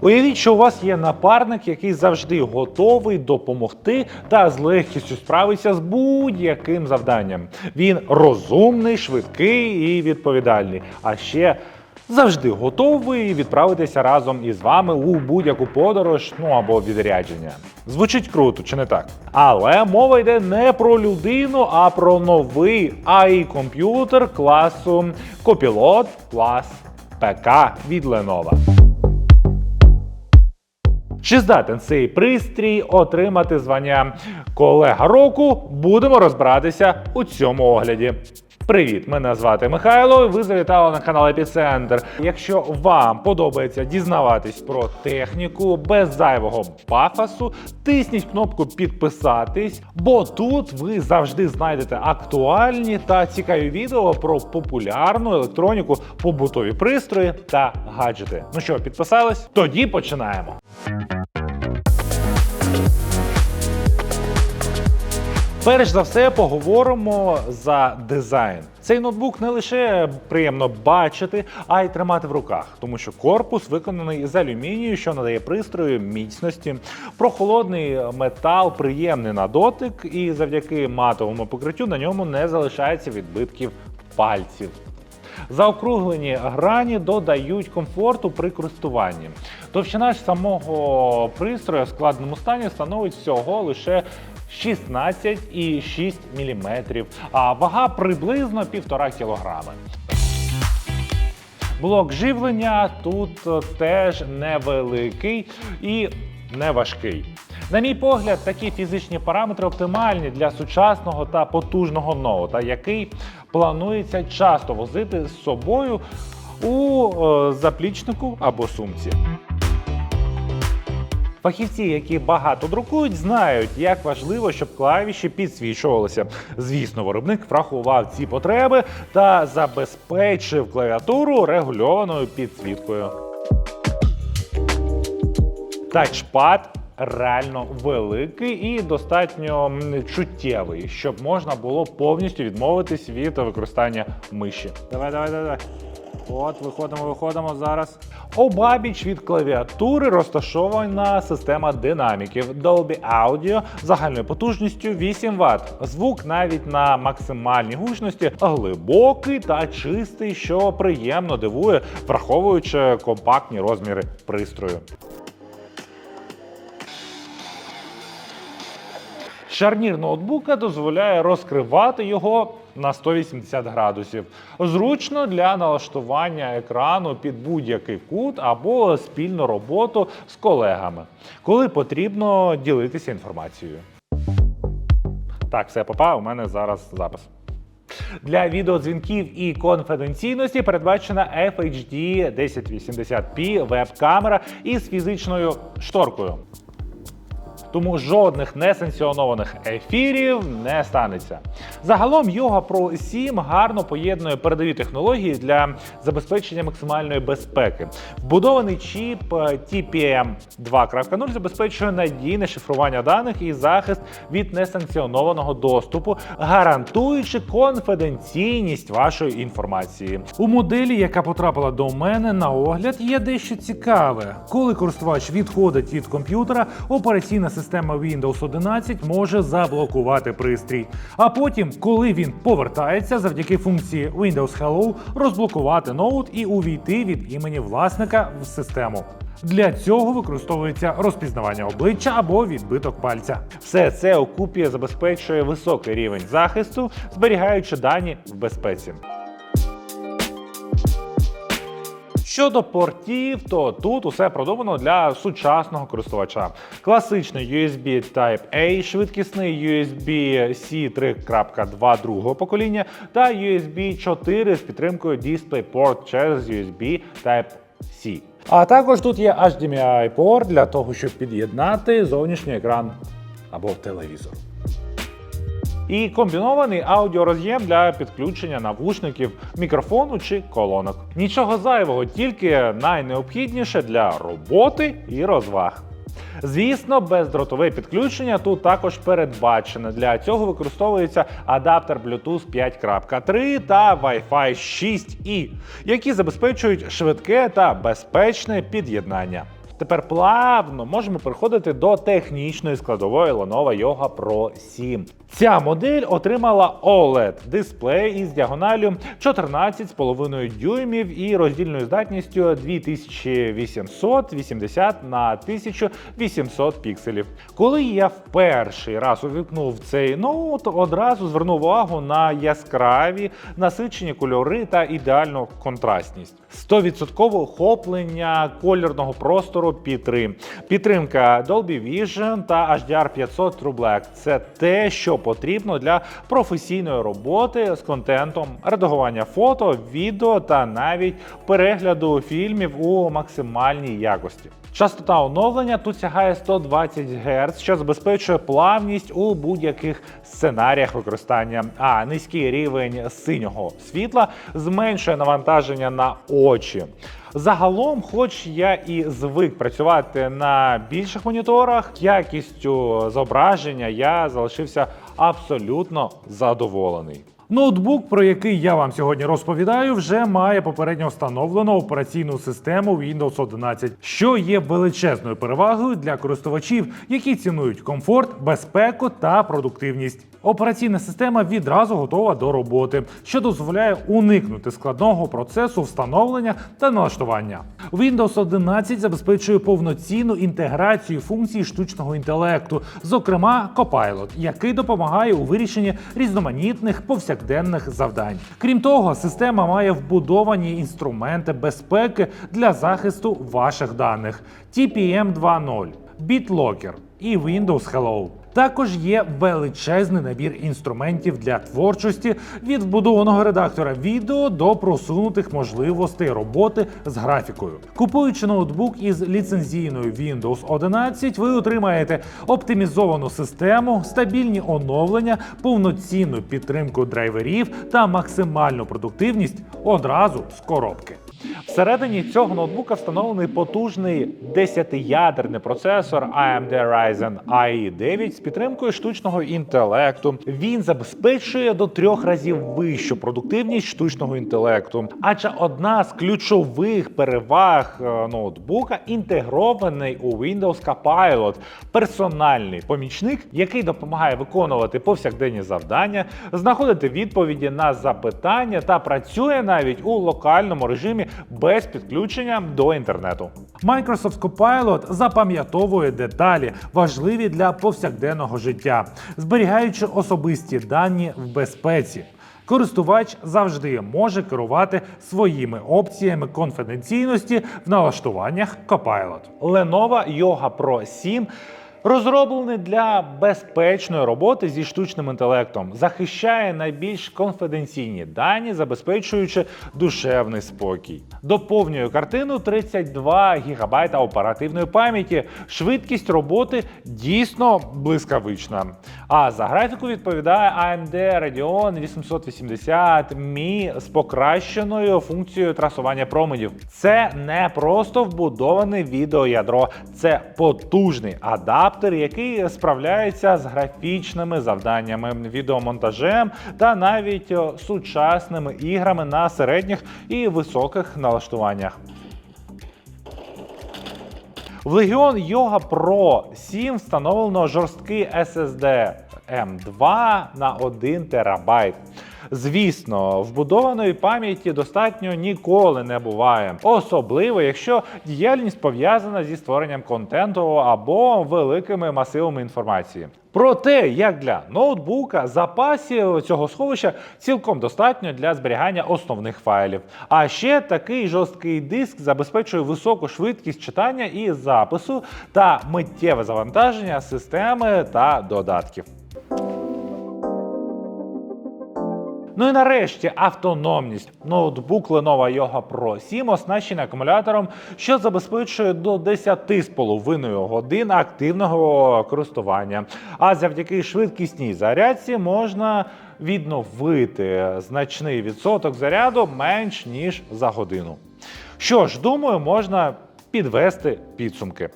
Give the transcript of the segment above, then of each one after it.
Уявіть, що у вас є напарник, який завжди готовий допомогти та з легкістю справиться з будь-яким завданням. Він розумний, швидкий і відповідальний. А ще завжди готовий відправитися разом із вами у будь-яку подорож, ну або відрядження. Звучить круто, чи не так? Але мова йде не про людину, а про новий AI комп'ютер класу Copilot Plus PK від Lenovo. Чи здатен цей пристрій отримати звання колега року? Будемо розбиратися у цьому огляді. Привіт, мене звати Михайло. і Ви завітали на канал Епіцентр. Якщо вам подобається дізнаватись про техніку без зайвого пафосу, тисніть кнопку підписатись, бо тут ви завжди знайдете актуальні та цікаві відео про популярну електроніку, побутові пристрої та гаджети. Ну що, підписались? Тоді починаємо. Перш за все поговоримо за дизайн. Цей ноутбук не лише приємно бачити, а й тримати в руках, тому що корпус виконаний з алюмінію, що надає пристрою міцності. Прохолодний метал приємний на дотик, і завдяки матовому покриттю на ньому не залишається відбитків пальців. Заокруглені грані додають комфорту при користуванні. Товщина ж самого пристрою в складному стані становить всього лише 16,6 мм, а вага приблизно 1,5 кг. Блок живлення тут теж невеликий і не важкий. На мій погляд, такі фізичні параметри оптимальні для сучасного та потужного ноута, який планується часто возити з собою у е, заплічнику або сумці. Фахівці, які багато друкують, знають, як важливо, щоб клавіші підсвічувалися. Звісно, виробник врахував ці потреби та забезпечив клавіатуру регульованою підсвіткою. Тачпад реально великий і достатньо чуттєвий, щоб можна було повністю відмовитись від використання миші. Давай, давай, давай. давай. От, виходимо, виходимо зараз. Обабіч від клавіатури розташована система динаміків Dolby Audio загальною потужністю 8 Вт. Звук навіть на максимальній гучності глибокий та чистий, що приємно дивує, враховуючи компактні розміри пристрою. Шарнір ноутбука дозволяє розкривати його на 180 градусів. Зручно для налаштування екрану під будь-який кут або спільну роботу з колегами, коли потрібно ділитися інформацією. Так, все, попа, у мене зараз запис. Для відеодзвінків і конфіденційності передбачена FHD 1080p веб-камера із фізичною шторкою. Тому жодних несанкціонованих ефірів не станеться. Загалом Yoga Pro 7 гарно поєднує передові технології для забезпечення максимальної безпеки. Вбудований чіп е, TPM 2.0 забезпечує надійне шифрування даних і захист від несанкціонованого доступу, гарантуючи конфіденційність вашої інформації. У моделі, яка потрапила до мене на огляд, є дещо цікаве. Коли користувач відходить від комп'ютера, операційна система Windows 11 може заблокувати пристрій. А потім, коли він повертається, завдяки функції Windows Hello, розблокувати ноут і увійти від імені власника в систему. Для цього використовується розпізнавання обличчя або відбиток пальця. Все це окупі забезпечує високий рівень захисту, зберігаючи дані в безпеці. Щодо портів, то тут усе продумано для сучасного користувача. Класичний USB Type-A, швидкісний USB-C 3.2 другого покоління та USB 4 з підтримкою DisplayPort через USB Type-C. А також тут є HDMI порт для того, щоб під'єднати зовнішній екран або телевізор. І комбінований аудіороз'єм для підключення навушників, мікрофону чи колонок. Нічого зайвого, тільки найнеобхідніше для роботи і розваг. Звісно, бездротове підключення тут також передбачене. Для цього використовується адаптер Bluetooth 5.3 та Wi-Fi 6E, які забезпечують швидке та безпечне під'єднання. Тепер плавно можемо переходити до технічної складової Lenovo Yoga Pro 7. Ця модель отримала OLED дисплей із діагоналю 14,5 дюймів і роздільною здатністю 2880 на 1800 пікселів. Коли я в перший раз увікнув цей ноут, одразу звернув увагу на яскраві насичені кольори та ідеальну контрастність. 100% охоплення кольорного простору P3. Підтримка Dolby Vision та HDR 500 True це те, що потрібно для професійної роботи з контентом, редагування фото, відео та навіть перегляду фільмів у максимальній якості. Частота оновлення тут сягає 120 Гц, що забезпечує плавність у будь-яких сценаріях використання. А низький рівень синього світла зменшує навантаження на очі. Загалом, хоч я і звик працювати на більших моніторах, якістю зображення я залишився абсолютно задоволений. Ноутбук, про який я вам сьогодні розповідаю, вже має попередньо встановлену операційну систему Windows 11, що є величезною перевагою для користувачів, які цінують комфорт, безпеку та продуктивність. Операційна система відразу готова до роботи, що дозволяє уникнути складного процесу встановлення та налаштування. Windows 11 забезпечує повноцінну інтеграцію функцій штучного інтелекту, зокрема Copilot, який допомагає у вирішенні різноманітних повсякденних завдань. Крім того, система має вбудовані інструменти безпеки для захисту ваших даних TPM 2.0, BitLocker і Windows Hello. Також є величезний набір інструментів для творчості від вбудованого редактора відео до просунутих можливостей роботи з графікою. Купуючи ноутбук із ліцензійною Windows 11, ви отримаєте оптимізовану систему, стабільні оновлення, повноцінну підтримку драйверів та максимальну продуктивність одразу з коробки. Всередині цього ноутбука встановлений потужний 10-ядерний процесор AMD Ryzen AI 9 з підтримкою штучного інтелекту. Він забезпечує до трьох разів вищу продуктивність штучного інтелекту. Адже одна з ключових переваг е, ноутбука інтегрований у Windows Copilot – персональний помічник, який допомагає виконувати повсякденні завдання, знаходити відповіді на запитання та працює навіть у локальному режимі без підключення до інтернету. Microsoft Copilot запам'ятовує деталі, важливі для повсякденного життя, зберігаючи особисті дані в безпеці. Користувач завжди може керувати своїми опціями конфіденційності в налаштуваннях Copilot. Lenovo Yoga Pro 7 Розроблений для безпечної роботи зі штучним інтелектом, захищає найбільш конфіденційні дані, забезпечуючи душевний спокій. Доповнює картину 32 ГБ оперативної пам'яті. Швидкість роботи дійсно блискавична. А за графіку відповідає AMD Radeon 880 Mi з покращеною функцією трасування променів. Це не просто вбудоване відеоядро, це потужний адаптер адаптер, який справляється з графічними завданнями, відеомонтажем та навіть сучасними іграми на середніх і високих налаштуваннях. В Legion Yoga Pro 7 встановлено жорсткий SSD M2 на 1 терабайт. Звісно, вбудованої пам'яті достатньо ніколи не буває, особливо якщо діяльність пов'язана зі створенням контенту або великими масивами інформації. Проте, як для ноутбука, запасів цього сховища цілком достатньо для зберігання основних файлів. А ще такий жорсткий диск забезпечує високу швидкість читання і запису та миттєве завантаження системи та додатків. Ну і нарешті автономність. Ноутбук Lenovo Yoga Pro 7 оснащений акумулятором, що забезпечує до 10,5 годин активного користування. А завдяки швидкісній зарядці можна відновити значний відсоток заряду менш ніж за годину. Що ж, думаю, можна підвести підсумки.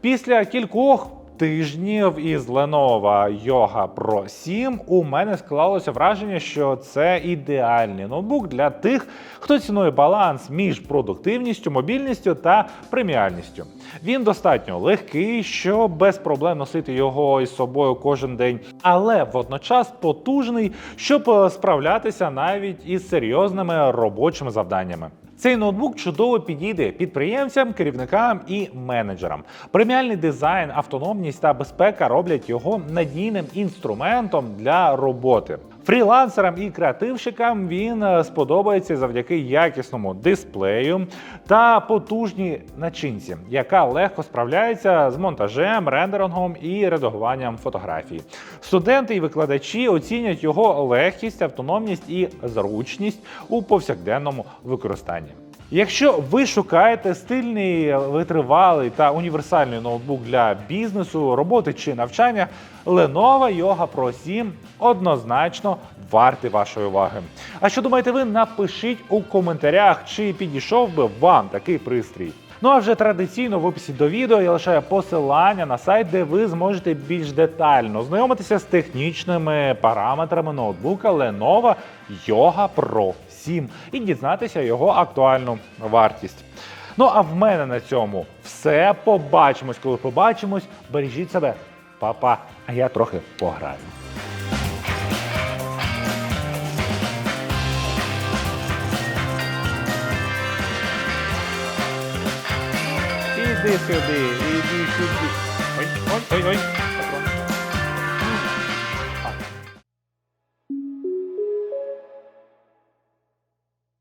Після кількох тижнів із Lenovo Yoga Pro 7 у мене склалося враження, що це ідеальний ноутбук для тих, хто цінує баланс між продуктивністю, мобільністю та преміальністю. Він достатньо легкий, щоб без проблем носити його із собою кожен день, але водночас потужний, щоб е, справлятися навіть із серйозними робочими завданнями. Цей ноутбук чудово підійде підприємцям, керівникам і менеджерам. Преміальний дизайн, автономність та безпека роблять його надійним інструментом для роботи. Фрілансерам і креативщикам він е, сподобається завдяки якісному дисплею та потужній начинці, яка легко справляється з монтажем, рендерингом і редагуванням фотографій. Студенти і викладачі оцінять його легкість, автономність і зручність у повсякденному використанні. Якщо ви шукаєте стильний, витривалий та універсальний ноутбук для бізнесу, роботи чи навчання, Lenovo Yoga Pro 7 однозначно вартий вашої уваги. А що думаєте ви? Напишіть у коментарях, чи підійшов би вам такий пристрій. Ну а вже традиційно в описі до відео я лишаю посилання на сайт, де ви зможете більш детально знайомитися з технічними параметрами ноутбука Lenovo Yoga Pro 7 і дізнатися його актуальну вартість. Ну а в мене на цьому все. Побачимось, коли побачимось. Бережіть себе, Па-па. А я трохи пограю. Іди сюди, іди сюди. Ой, ой, ой, ой.